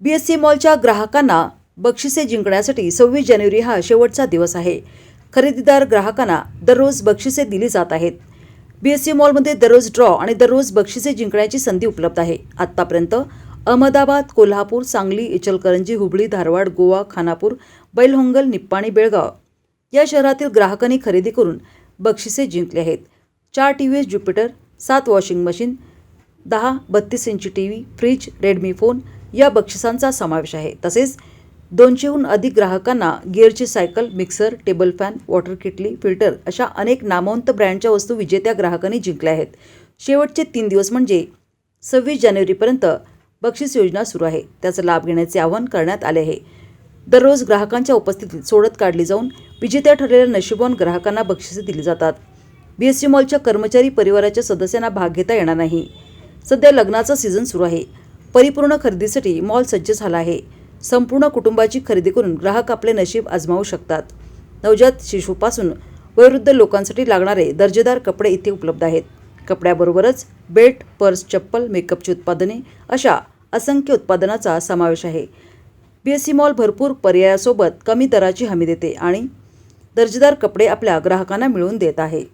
बी S C मॉलच्या ग्राहकांना बक्षिसे जिंकण्यासाठी सव्वीस जानेवारी हा शेवटचा दिवस आहे. खरेदीदार ग्राहकांना दररोज बक्षिसे दिली जात आहेत. बी एस सी मॉलमध्ये दररोज ड्रॉ आणि दररोज बक्षिसे जिंकण्याची संधी उपलब्ध आहे. आत्तापर्यंत अहमदाबाद कोल्हापूर सांगली इचलकरंजी हुबळी धारवाड गोवा खानापूर बैलहोंगल निप्पाणी बेळगाव या शहरातील ग्राहकांनी खरेदी करून बक्षिसे जिंकली आहेत. चार टी व्ही एस ज्युपिटर सात वॉशिंग मशीन दहा बत्तीस इंची T V fridge Redmi phone या बक्षिसांचा समावेश आहे. तसेच दोनशेहून अधिक ग्राहकांना गिअरची cycle mixer table fan water किटली filter अशा अनेक नामवंत ब्रँडच्या वस्तू विजेत्या ग्राहकांनी जिंकल्या आहेत. शेवटचे तीन दिवस म्हणजे सव्वीस जानेवारीपर्यंत बक्षीस योजना सुरू आहे. त्याचा लाभ घेण्याचे आवाहन करण्यात आले आहे. दररोज ग्राहकांच्या उपस्थितीत सोडत काढली जाऊन विजेत्या ठरलेल्या नशिबवान ग्राहकांना बक्षिसे दिली जातात. बी एस सी मॉलच्या कर्मचारी परिवाराच्या सदस्यांना भाग घेता येणार नाही. सध्या लग्नाचा सीझन सुरू आहे. परिपूर्ण खरेदीसाठी मॉल सज्ज झाला आहे. संपूर्ण कुटुंबाची खरेदी करून ग्राहक आपले नशीब आजमावू शकतात. नवजात शिशूपासून वयोवृद्ध लोकांसाठी लागणारे दर्जेदार कपडे इथे उपलब्ध आहेत. कपड्याबरोबरच बेल्ट पर्स चप्पल मेकअपची उत्पादने अशा असंख्य उत्पादनाचा समावेश आहे. बी एस सी मॉल भरपूर पर्यायासोबत कमी दराची हमी देते आणि दर्जेदार कपडे आपल्या ग्राहकांना मिळवून देत आहे.